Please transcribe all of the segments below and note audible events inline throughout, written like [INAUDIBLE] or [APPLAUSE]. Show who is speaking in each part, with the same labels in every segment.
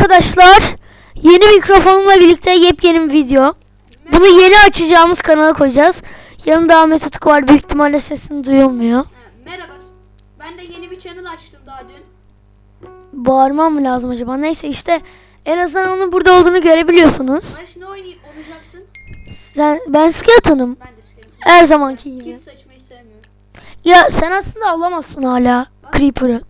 Speaker 1: arkadaşlar. Yeni mikrofonumla birlikte yepyeni bir video. Bunu yeni açacağımız kanala koyacağız. Yanımda Ahmet Utku var. Büyük ihtimalle sesin duyulmuyor.
Speaker 2: Ha, merhaba. Ben de yeni bir channel açtım daha dün.
Speaker 1: Bağırmam mı lazım acaba? Neyse işte en azından onun burada olduğunu görebiliyorsunuz.
Speaker 2: Barış ne oynayıp olacaksın?
Speaker 1: Sen, ben skeleton'ım.
Speaker 2: Ben de.
Speaker 1: Her zamanki gibi.
Speaker 2: Kit seçmeyi sevmiyorum.
Speaker 1: Ya sen aslında alamazsın hala Creeper'ı.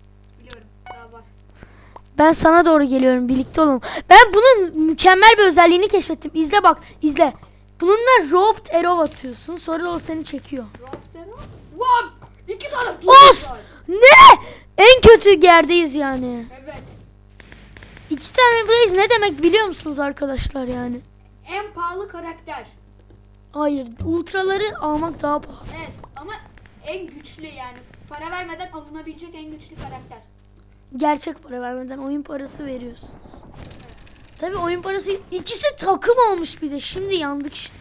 Speaker 1: Ben sana doğru geliyorum. Birlikte olalım. Ben bunun mükemmel bir özelliğini keşfettim. İzle bak. izle. Bununla rope arrow atıyorsun. Sonra da o seni çekiyor.
Speaker 2: Raptero. Wow! İki tane
Speaker 1: Os! Ne? En kötü yerdeyiz yani.
Speaker 2: Evet.
Speaker 1: İki tane blaze ne demek biliyor musunuz arkadaşlar yani?
Speaker 2: En pahalı karakter.
Speaker 1: Hayır. Ultraları almak daha pahalı.
Speaker 2: Evet ama en güçlü yani. Para vermeden alınabilecek en güçlü karakter.
Speaker 1: Gerçek para vermeden oyun parası veriyorsunuz. Tabi oyun parası ikisi takım olmuş bir de. Şimdi yandık işte.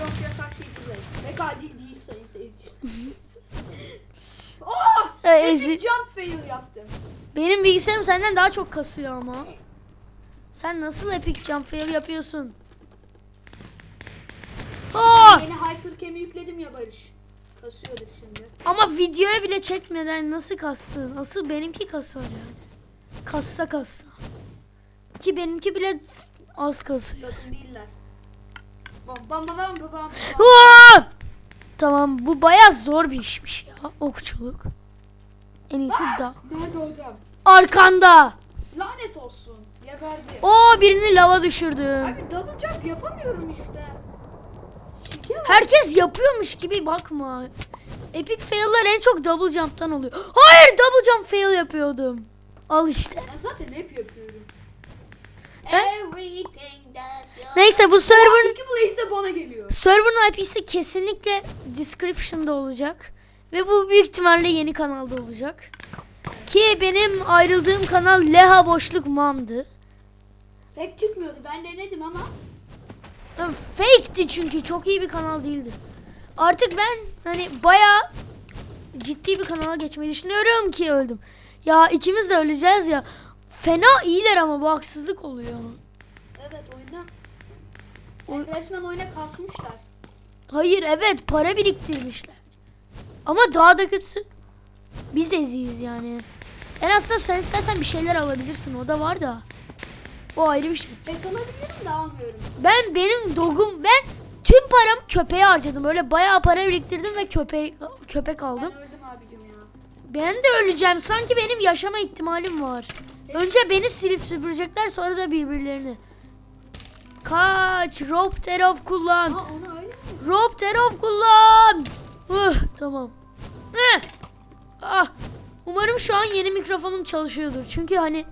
Speaker 2: Yok yasak şey değil. Pek değil, değil sayın seyirci. [LAUGHS] Oh!
Speaker 1: Ee,
Speaker 2: Epic
Speaker 1: ezi-
Speaker 2: jump fail yaptım.
Speaker 1: Benim bilgisayarım senden daha çok kasıyor ama. Sen nasıl epic jump fail yapıyorsun? Aa!
Speaker 2: Yeni hypercam'i yükledim ya Barış. Kasıyordur şimdi.
Speaker 1: Ama videoya bile çekmeden nasıl kassın? Asıl benimki kasar yani. Kassa kassa. Ki benimki bile az kasıyor.
Speaker 2: Takım değiller. Bam bam bam bam bam bam.
Speaker 1: Aa! Tamam bu bayağı zor bir işmiş ya okçuluk. En iyisi da.
Speaker 2: Nerede hocam?
Speaker 1: Arkanda.
Speaker 2: Lanet olsun. Geberdi.
Speaker 1: Oo birini lava düşürdüm.
Speaker 2: Abi double jump yapamıyorum işte.
Speaker 1: Herkes yapıyormuş gibi bakma. Epic fail'lar en çok double jump'tan oluyor. Hayır double jump fail yapıyordum. Al işte.
Speaker 2: Ben zaten hep yapıyorum.
Speaker 1: Ben- Neyse bu server'ın
Speaker 2: İki blaze de bana geliyor.
Speaker 1: server'ın IP'si kesinlikle description'da olacak. Ve bu büyük ihtimalle yeni kanalda olacak. Ki benim ayrıldığım kanal Leha Boşluk Mam'dı.
Speaker 2: Pek çıkmıyordu. Ben denedim ama.
Speaker 1: Fake'ti çünkü çok iyi bir kanal değildi. Artık ben hani bayağı ciddi bir kanala geçmeyi düşünüyorum ki öldüm. Ya ikimiz de öleceğiz ya. Fena iyiler ama bu haksızlık oluyor.
Speaker 2: Evet oyunda.
Speaker 1: Oy-
Speaker 2: Yani resmen oyuna kalkmışlar.
Speaker 1: Hayır evet para biriktirmişler. Ama daha da kötüsü biz eziyiz yani. En aslında sen istersen bir şeyler alabilirsin o da var da. O ayrı bir şey.
Speaker 2: Pek alabilirim de almıyorum.
Speaker 1: Ben benim dogum ben tüm paramı köpeğe harcadım. Öyle bayağı para biriktirdim ve köpeği köpek aldım.
Speaker 2: Ben öldüm abicim ya.
Speaker 1: Ben de öleceğim. Sanki benim yaşama ihtimalim var. Önce beni silip süpürecekler sonra da birbirlerini. Kaç. Rope terov kullan.
Speaker 2: Ha?
Speaker 1: Rope terov kullan. Huh, tamam. Ah. Umarım şu an yeni mikrofonum çalışıyordur. Çünkü hani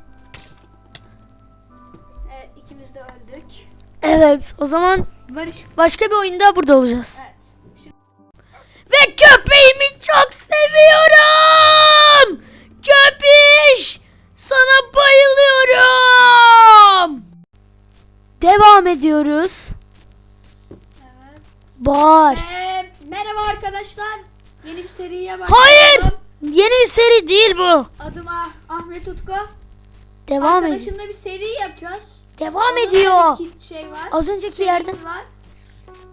Speaker 2: evet
Speaker 1: o zaman
Speaker 2: Barış.
Speaker 1: başka bir oyunda burada olacağız.
Speaker 2: Evet. Şimdi
Speaker 1: Ve köpeğimi çok seviyorum. Köpiş. Sana bayılıyorum. Devam ediyoruz.
Speaker 2: evet.
Speaker 1: Bağır.
Speaker 2: Ee, merhaba arkadaşlar. Yeni bir seriye başlayalım.
Speaker 1: Hayır. Yeni bir seri değil bu.
Speaker 2: Adım Ah- Ahmet Utku.
Speaker 1: Devam.
Speaker 2: Arkadaşımla bir seri yapacağız.
Speaker 1: Devam
Speaker 2: Onun
Speaker 1: ediyor.
Speaker 2: şey var.
Speaker 1: Az önceki
Speaker 2: serisi
Speaker 1: yerden.
Speaker 2: var.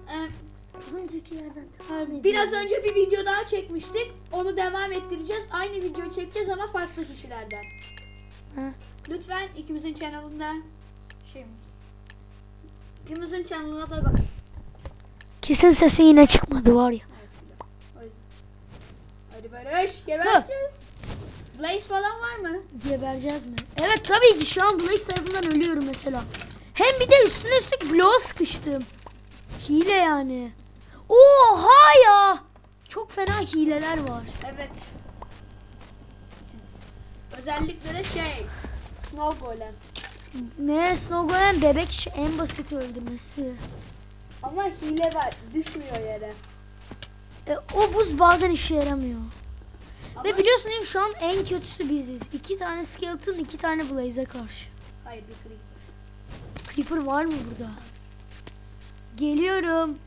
Speaker 2: Ee,
Speaker 1: Az önceki yerden devam ediyor.
Speaker 2: biraz önce bir video daha çekmiştik. Onu devam ettireceğiz. Aynı video çekeceğiz ama farklı kişilerden.
Speaker 1: Ha.
Speaker 2: Lütfen ikimizin kanalında şey mi? İkimizin kanalına da bakın.
Speaker 1: Kesin sesi yine çıkmadı var ya.
Speaker 2: Evet, o yüzden. Hadi Barış, gebertin. Blaze falan var mı?
Speaker 1: Gebereceğiz mi? Evet tabii ki şu an Blaze tarafından ölüyorum mesela. Hem bir de üstüne üstlük bloğa sıkıştım. Hile yani. Oha ya. Çok fena hileler var.
Speaker 2: Evet. Özellikle de şey. Snow Golem.
Speaker 1: Ne Snow Golem bebek işi en basit öldürmesi.
Speaker 2: Ama hile var. Düşmüyor yere.
Speaker 1: E, o buz bazen işe yaramıyor. Ve biliyorsun değil mi şu an en kötüsü biziz. İki tane skeleton, iki tane blaze'e karşı.
Speaker 2: Hayır bir creeper.
Speaker 1: Creeper var mı burada? Geliyorum.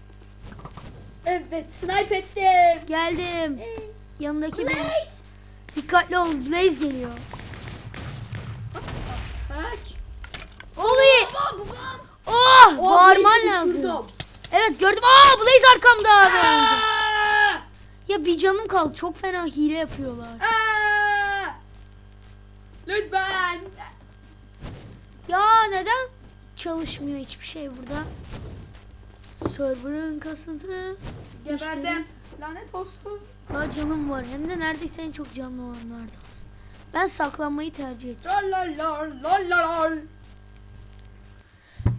Speaker 2: Evet snipe ettim.
Speaker 1: Geldim. Ee, Yanındaki
Speaker 2: Blaze. Bir...
Speaker 1: Dikkatli ol Blaze geliyor.
Speaker 2: Kaç.
Speaker 1: Oli. Oh, oh bağırman lazım. Evet gördüm.
Speaker 2: Aa Blaze arkamda. Aa!
Speaker 1: Ya bir canım kaldı. Çok fena hile yapıyorlar.
Speaker 2: Aa! Lütfen.
Speaker 1: Ya neden çalışmıyor hiçbir şey burada? Server'ın kasıntı.
Speaker 2: Geberdim. Lanet olsun.
Speaker 1: Daha canım var. Hem de neredeyse en çok canlı olanlardan. Ben saklanmayı tercih ediyorum.
Speaker 2: Lololol, lololol.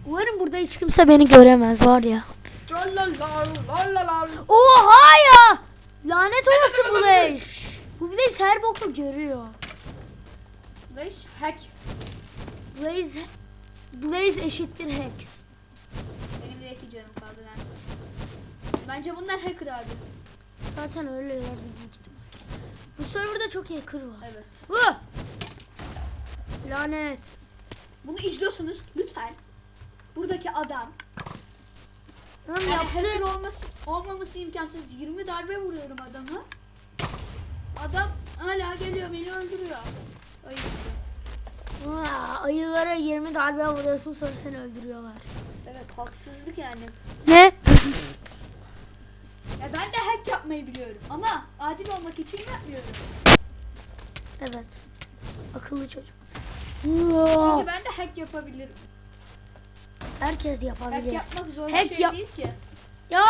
Speaker 1: Umarım burada hiç kimse beni göremez var ya. Oha ya! Lanet olası Blaze. Bu Blaze her boku görüyor.
Speaker 2: Beş, hack.
Speaker 1: Blaze Blaze eşittir Hex.
Speaker 2: Benim de iki canım kaldı lan. Bence bunlar hacker abi.
Speaker 1: Zaten öylelerdi büyük ihtimal. Bu serverda çok hacker var.
Speaker 2: Evet.
Speaker 1: Huh! Lanet.
Speaker 2: Bunu izliyorsunuz lütfen. Buradaki adam
Speaker 1: Lan
Speaker 2: yani hacker
Speaker 1: yaptı.
Speaker 2: olması, olmaması imkansız. 20 darbe vuruyorum adama. Adam hala geliyor beni öldürüyor. Ayıp.
Speaker 1: Aa, ayılara 20 darbe vuruyorsun sonra seni öldürüyorlar.
Speaker 2: Evet haksızlık yani.
Speaker 1: Ne? [LAUGHS]
Speaker 2: Ya ben de hack yapmayı biliyorum ama adil olmak için yapmıyorum.
Speaker 1: Evet. Akıllı çocuk.
Speaker 2: Çünkü ben de hack yapabilirim.
Speaker 1: Herkes
Speaker 2: Hack
Speaker 1: yapabilir.
Speaker 2: yapmak zor
Speaker 1: Hack
Speaker 2: bir şey
Speaker 1: yap-
Speaker 2: değil ki.
Speaker 1: Ya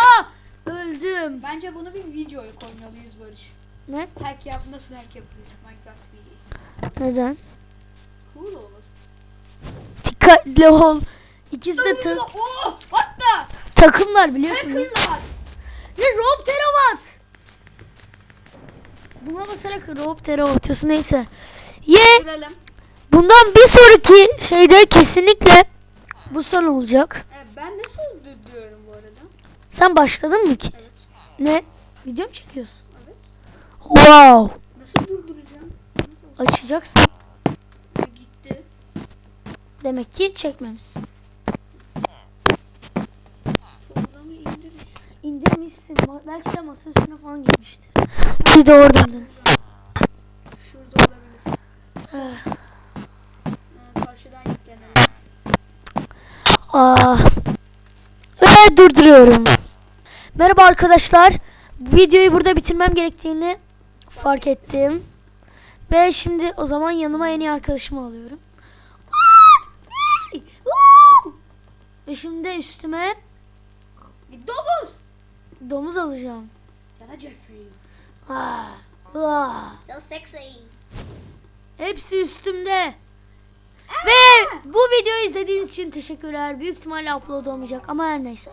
Speaker 1: öldüm.
Speaker 2: Bence bunu bir videoya koymalıyız Barış.
Speaker 1: Ne?
Speaker 2: Hack yap nasıl hack yapılır Minecraft videoyu.
Speaker 1: Neden?
Speaker 2: Cool olur.
Speaker 1: Dikkatli ol. İkisi de ta-
Speaker 2: Oh! What the?
Speaker 1: takımlar biliyorsun.
Speaker 2: Hackerlar!
Speaker 1: Ne Rob Terawatt? Buna basarak Rob Terawatt atıyorsun neyse. Ye
Speaker 2: Görelim.
Speaker 1: bundan bir sonraki şeyde kesinlikle bu son olacak.
Speaker 2: E, ben nasıl öldürüyorum bu arada?
Speaker 1: Sen başladın mı ki?
Speaker 2: Evet.
Speaker 1: Ne? Video mu çekiyorsun?
Speaker 2: Evet.
Speaker 1: Wow.
Speaker 2: Nasıl durduracağım?
Speaker 1: Açacaksın.
Speaker 2: E, gitti.
Speaker 1: Demek ki çekmemişsin. İndirmişsin. Belki de masa üstüne falan gitmiştir. Bir de oradan dön. Ve durduruyorum. Merhaba arkadaşlar. Videoyu burada bitirmem gerektiğini fark ettim. Ve şimdi o zaman yanıma en iyi arkadaşımı alıyorum. Ve şimdi üstüme
Speaker 2: Domuz!
Speaker 1: domuz alacağım.
Speaker 2: Ya da Jeffrey.
Speaker 1: Aa, aa.
Speaker 2: So sexy.
Speaker 1: Hepsi üstümde. Ve bu videoyu izlediğiniz için teşekkürler. Büyük ihtimalle upload olmayacak ama her neyse.